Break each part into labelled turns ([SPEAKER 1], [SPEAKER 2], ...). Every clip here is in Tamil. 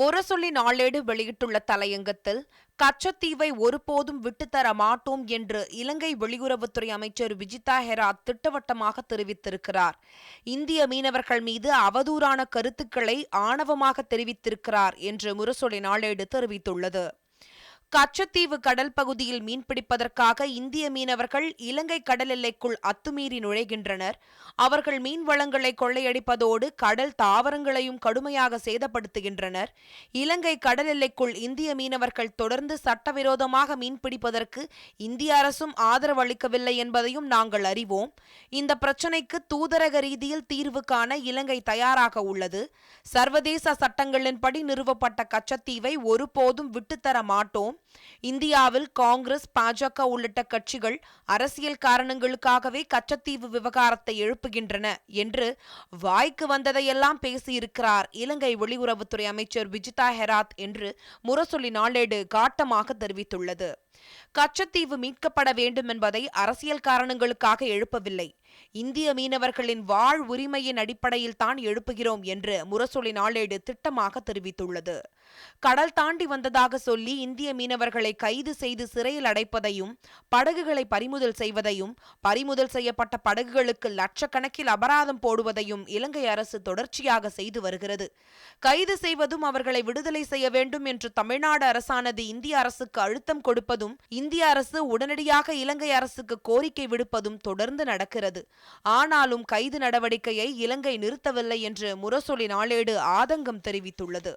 [SPEAKER 1] முரசொலி நாளேடு வெளியிட்டுள்ள தலையங்கத்தில் கச்சத்தீவை ஒருபோதும் விட்டுத்தர மாட்டோம் என்று இலங்கை வெளியுறவுத்துறை அமைச்சர் விஜிதா ஹெராத் திட்டவட்டமாக தெரிவித்திருக்கிறார். இந்திய மீனவர்கள் மீது அவதூறான கருத்துக்களை ஆணவமாக தெரிவித்திருக்கிறார் என்று முரசொலி நாளேடு தெரிவித்துள்ளது. கச்சத்தீவு கடல் பகுதியில் மீன்பிடிப்பதற்காக இந்திய மீனவர்கள் இலங்கை கடல் எல்லைக்குள் அத்துமீறி நுழைகின்றனர். அவர்கள் மீன் வளங்களை கொள்ளையடிப்பதோடு கடல் தாவரங்களையும் கடுமையாக சேதப்படுத்துகின்றனர். இலங்கை கடல் எல்லைக்குள் இந்திய மீனவர்கள் தொடர்ந்து சட்டவிரோதமாக மீன்பிடிப்பதற்கு இந்திய அரசும் ஆதரவு அளிக்கவில்லை என்பதையும் நாங்கள் அறிவோம். இந்த பிரச்சினைக்கு தூதரக ரீதியில் தீர்வு காண இலங்கை தயாராக உள்ளது. சர்வதேச சட்டங்களின்படி நிறுவப்பட்ட கச்சத்தீவை ஒருபோதும் விட்டுத்தர மாட்டோம். இந்தியாவில் காங்கிரஸ் பாஜக உள்ளிட்ட கட்சிகள் அரசியல் காரணங்களுக்காகவே கச்சத்தீவு விவகாரத்தை எழுப்புகின்றன என்று வாய்க்கு வந்ததையெல்லாம் பேசியிருக்கிறார் இலங்கை வெளியுறவுத்துறை அமைச்சர் விஜிதா ஹெராத் என்று முரசொலி நாளேடு காட்டமாக தெரிவித்துள்ளது. கச்சத்தீவு மீட்கப்பட வேண்டும் என்பதை அரசியல் காரணங்களுக்காக எழுப்பவில்லை. இந்திய மீனவர்களின் வாழ் உரிமையின் அடிப்படையில் தான் எழுப்புகிறோம் என்று முரசொலி நாளேடு திட்டமாக தெரிவித்துள்ளது. கடல் தாண்டி வந்ததாக சொல்லி இந்திய மீனவர்களை கைது செய்து சிறையில் அடைப்பதையும் படகுகளை பறிமுதல் செய்வதையும் பறிமுதல் செய்யப்பட்ட படகுகளுக்கு லட்சக்கணக்கில் அபராதம் போடுவதையும் இலங்கை அரசு தொடர்ச்சியாக செய்து வருகிறது. கைது செய்வதும் அவர்களை விடுதலை செய்ய வேண்டும் என்று தமிழ்நாடு அரசானது இந்திய அரசுக்கு அழுத்தம் கொடுப்பதும் இந்திய அரசு உடனடியாக இலங்கை அரசுக்கு கோரிக்கை விடுப்பதும் தொடர்ந்து நடக்கிறது. ஆனாலும் கைது நடவடிக்கையை இலங்கை நிறுத்தவில்லை என்று முரசொலி நாளேடு ஆதங்கம் தெரிவித்துள்ளது.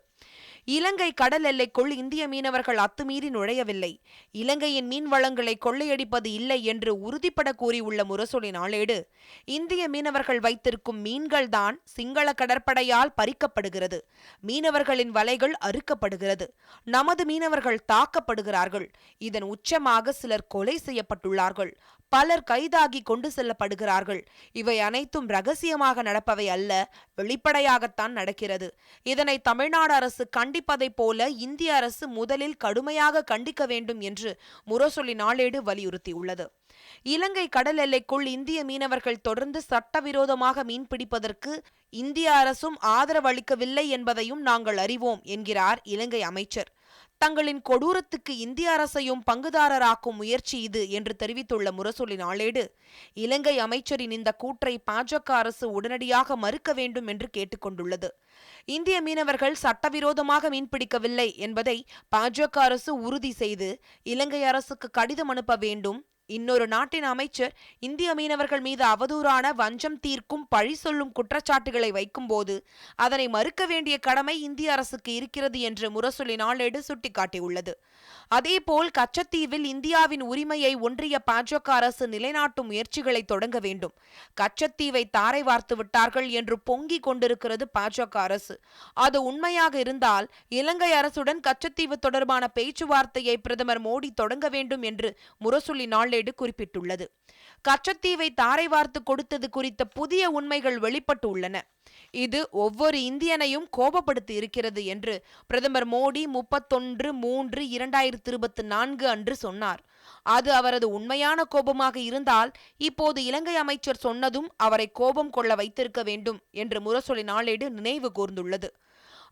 [SPEAKER 1] இலங்கை கடல் எல்லைக்குள் இந்திய மீனவர்கள் அத்துமீறி நுழையவில்லை. இலங்கையின் மீன் வளங்களை கொள்ளையடிப்பது இல்லை என்று உறுதிப்பட கூறியுள்ள முரசொலி நாளேடு இந்திய மீனவர்கள் வைத்திருக்கும் மீன்கள்தான் சிங்கள கடற்படையால் பறிக்கப்படுகிறது. மீனவர்களின் வலைகள் அறுக்கப்படுகிறது. நமது மீனவர்கள் தாக்கப்படுகிறார்கள். இதன் உச்சமாக சிலர் கொலை செய்யப்பட்டுள்ளார்கள். பலர் கைதாகி கொண்டு செல்லப்படுகிறார்கள். இவை அனைத்தும் ரகசியமாக நடப்பவை அல்ல வெளிப்படையாகத்தான் நடக்கிறது. இதனை தமிழ்நாடு அரசு கண்டிப்பதைப் போல இந்திய அரசு முதலில் கடுமையாக கண்டிக்க வேண்டும் என்று முரசொலி நாளேடு வலியுறுத்தியுள்ளது. இலங்கை கடல் எல்லைக்குள் இந்திய மீனவர்கள் தொடர்ந்து சட்டவிரோதமாக மீன்பிடிப்பதற்கு இந்திய அரசும் ஆதரவளிக்கவில்லை என்பதையும் நாங்கள் அறிவோம் என்கிறார் இலங்கை அமைச்சர். தங்களின் கொடூரத்துக்கு இந்திய அரசையும் பங்குதாரராக்கும் முயற்சி இது என்று தெரிவித்துள்ள முரசொலி நாளேடு. இலங்கை அமைச்சரின் இந்த கூற்றை பாஜக அரசு உடனடியாக மறுக்க வேண்டும் என்று கேட்டுக்கொண்டுள்ளது. இந்திய மீனவர்கள் சட்டவிரோதமாக மீன்பிடிக்கவில்லை என்பதை பாஜக அரசு உறுதி செய்து இலங்கை அரசுக்கு கடிதம் அனுப்ப வேண்டும் இன்னொரு நாட்டின் அமைச்சர் இந்திய மீனவர்கள் மீது அவதூறான வஞ்சம் தீர்க்கும் பழி சொல்லும் குற்றச்சாட்டுகளை வைக்கும்போது அதனை மறுக்க வேண்டிய கடமை இந்திய அரசுக்கு இருக்கிறது என்று முரசொலி நாளேடு சுட்டிக்காட்டியுள்ளது. அதேபோல் கச்சத்தீவில் இந்தியாவின் உரிமையை ஒன்றிய பாஜக அரசு நிலைநாட்டும் முயற்சிகளை தொடங்க வேண்டும். கச்சத்தீவை தாரை வார்த்து விட்டார்கள் என்று பொங்கிக் கொண்டிருக்கிறது பாஜக அரசு. அது உண்மையாக இருந்தால் இலங்கை அரசுடன் கச்சத்தீவு தொடர்பான பேச்சுவார்த்தையை பிரதமர் மோடி தொடங்க வேண்டும் என்று முரசொலி நாளேடு குறிப்பிட்டுள்ளது. கச்சத்தீவை தாரை வார்த்து கொடுத்தது குறித்த புதிய உண்மைகள் வெளிப்பட்டு உள்ளன இது ஒவ்வொரு இந்தியனையும் கோபப்படுத்தி இருக்கிறது என்று பிரதமர் மோடி முப்பத்தொன்று மூன்று இரண்டாயிரத்தி இருபத்தி நான்கு அன்று சொன்னார். அது அவரது உண்மையான கோபமாக இருந்தால் இப்போது இலங்கை அமைச்சர் சொன்னதும் அவரை கோபம் கொள்ள வைத்திருக்க வேண்டும் என்று முரசொலி நாளேடு நினைவு கூர்ந்துள்ளது.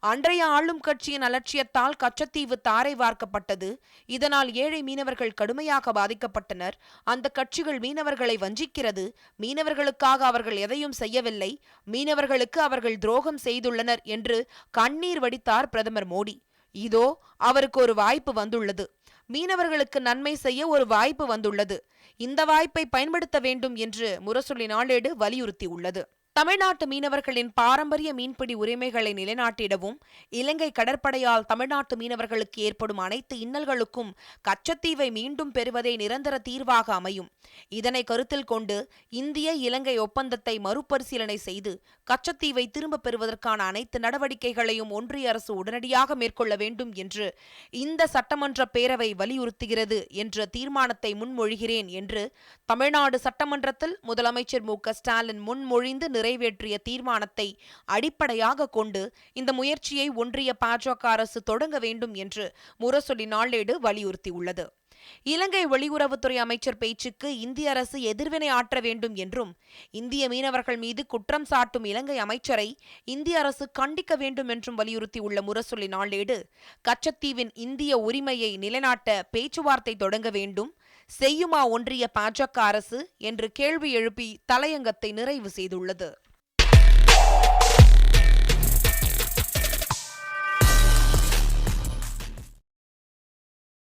[SPEAKER 1] அன்றைய ஆளும் கட்சியின் அலட்சியத்தால் கச்சத்தீவு தாரை வார்க்கப்பட்டது. இதனால் ஏழை மீனவர்கள் கடுமையாக பாதிக்கப்பட்டனர். அந்த கட்சிகள் மீனவர்களை வஞ்சிக்கிறது. மீனவர்களுக்காக அவர்கள் எதையும் செய்யவில்லை. மீனவர்களுக்கு அவர்கள் துரோகம் செய்துள்ளனர் என்று கண்ணீர் வடித்தார் பிரதமர் மோடி. இதோ அவருக்கு ஒரு வாய்ப்பு வந்துள்ளது. மீனவர்களுக்கு நன்மை செய்ய ஒரு வாய்ப்பு வந்துள்ளது. இந்த வாய்ப்பை பயன்படுத்த வேண்டும் என்று முரசொலி நாளேடு வலியுறுத்தியுள்ளது. தமிழ்நாட்டு மீனவர்களின் பாரம்பரிய மீன்பிடி உரிமைகளை நிலைநாட்டிடவும் இலங்கை கடற்படையால் தமிழ்நாட்டு மீனவர்களுக்கு ஏற்படும் அனைத்து இன்னல்களுக்கும் கச்சத்தீவை மீண்டும் பெறுவதே நிரந்தர தீர்வாக அமையும். இதனை கருத்தில் கொண்டு இந்திய இலங்கை ஒப்பந்தத்தை மறுபரிசீலனை செய்து கச்சத்தீவை திரும்பப் பெறுவதற்கான அனைத்து நடவடிக்கைகளையும் ஒன்றிய அரசு உடனடியாக மேற்கொள்ள வேண்டும் என்று இந்த சட்டமன்ற பேரவை வலியுறுத்துகிறது என்ற தீர்மானத்தை முன்மொழிகிறேன் என்று தமிழ்நாடு சட்டமன்றத்தில் முதலமைச்சர் மு. ஸ்டாலின் முன்மொழிந்து நிறைவேற்றிய தீர்மானத்தை அடிப்படையாக கொண்டு இந்த முயற்சியை ஒன்றிய பாஜக அரசு தொடங்க வேண்டும் என்று முரசொலி நாளேடு வலியுறுத்தியுள்ளது. இலங்கை வெளியுறவுத்துறை அமைச்சர் பேச்சுக்கு இந்திய அரசு எதிர்வினை ஆற்ற வேண்டும் என்றும் இந்திய மீனவர்கள் மீது குற்றம் சாட்டும் இலங்கை அமைச்சரை இந்திய அரசு கண்டிக்க வேண்டும் என்றும் வலியுறுத்தியுள்ள முரசொலி நாளேடு கச்சத்தீவின் இந்திய உரிமையை நிலைநாட்ட பேச்சுவார்த்தை தொடங்க வேண்டும் செய்யுமா ஒன்றிய பாஜக அரசு? என்று கேள்வி எழுப்பி தலையங்கத்தை நிறைவு செய்துள்ளது.